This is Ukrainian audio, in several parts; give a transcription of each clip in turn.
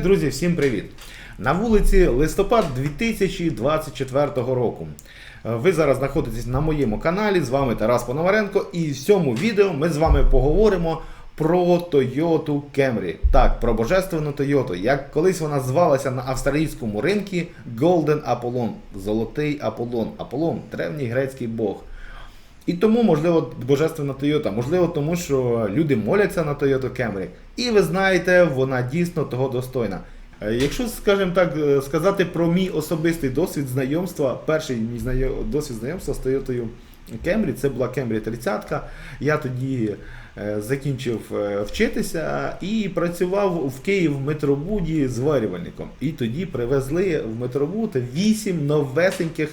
так, друзі, всім привіт! На вулиці листопад 2024 року. Ви зараз знаходитесь на моєму каналі. З вами Тарас Пономаренко. І в цьому відео ми з вами поговоримо про Toyota Camry. Так, про божественну Toyota. Як колись вона звалася на австралійському ринку Golden Apollon. Золотий Аполлон. Аполлон древній грецький бог. І тому, можливо, божественна Toyota, можливо, тому що люди моляться на Toyota Camry. І ви знаєте, вона дійсно того достойна. Е, Якщо, скажімо так, е, сказати про мій особистий досвід знайомства, перший мій досвід знайомства з Toyota Camry, це була Camry 30. Я тоді е, закінчив вчитися і працював в Київ в метробуді зварювальником. І тоді привезли в метробуд 8 новесеньких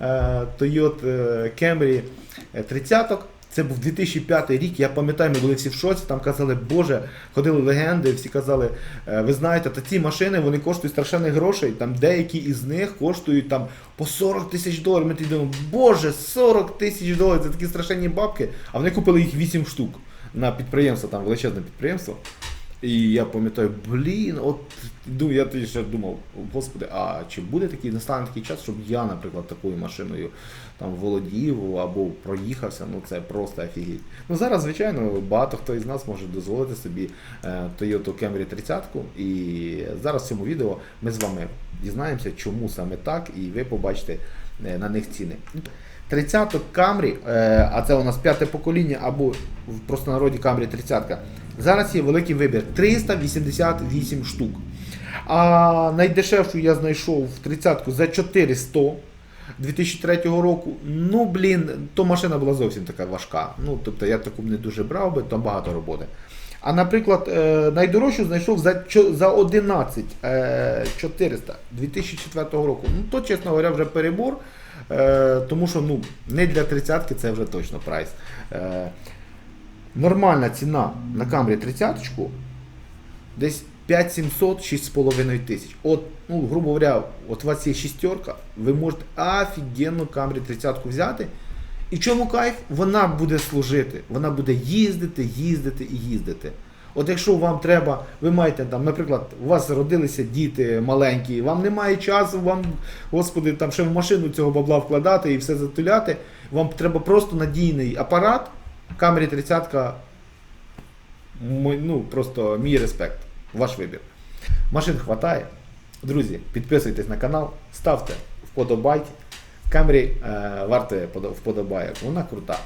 Toyota Camry 30 це був 2005 рік. Я пам'ятаю, ми були всі в шоці. Там казали, Боже, ходили легенди, всі казали, «Е, ви знаєте, та ці машини вони коштують страшенних грошей. Там деякі із них коштують там по 40 тисяч доларів. Ми тоді думаємо, Боже, 40 тисяч доларів, це такі страшенні бабки. А вони купили їх 8 штук на підприємство, там величезне підприємство. І я пам'ятаю, блін, от ну, я тоді ще думав, господи, а чи буде такий настане такий час, щоб я, наприклад, такою машиною там володів або проїхався, ну це просто офігеть. Ну зараз, звичайно, багато хто із нас може дозволити собі е, Toyota Camry 30 і зараз в цьому відео ми з вами дізнаємося, чому саме так, і ви побачите е, на них ціни. 30 Camry, е, а це у нас п'яте покоління, або в простонароді Camry 30. Зараз є великий вибір 388 штук. А найдешевшу я знайшов в 30-ку за 400 2003 року. Ну, блін, то машина була зовсім така важка. Ну, тобто я таку не дуже брав би, там багато роботи. А наприклад, е, найдорожчу знайшов за, за 11 е, 400 2004 року. Ну, то, чесно говоря, вже перебор. Е, тому що ну, не для 30-ки це вже точно прайс. Е, нормальна ціна на Камрі 30 десь 5700 6,5 тисяч. От, ну, грубо говоря, от у вас є шістерка, ви можете офігенну Камрі 30-ку взяти. І в чому кайф? Вона буде служити, вона буде їздити, їздити і їздити. От якщо вам треба, ви маєте там, наприклад, у вас родилися діти маленькі, вам немає часу, вам, господи, там ще в машину цього бабла вкладати і все затуляти, вам треба просто надійний апарат, Камері 30 Мой- ну, просто мій респект. Ваш вибір. Машин хватає. Друзі, підписуйтесь на канал, ставте вподобайки. Камері е, вартує подо- вподобайок. Вона крута.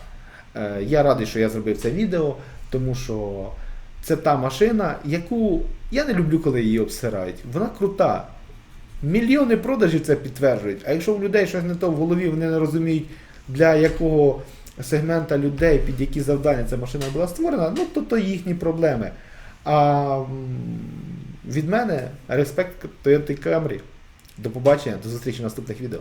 Е, я радий, що я зробив це відео, тому що це та машина, яку я не люблю, коли її обсирають. Вона крута. Мільйони продажів це підтверджують. А якщо у людей щось не то в голові, вони не розуміють, для якого сегмента людей, під які завдання ця машина була створена, ну то то їхні проблеми. А від мене респект Toyota Camry. До побачення, до зустрічі в наступних відео.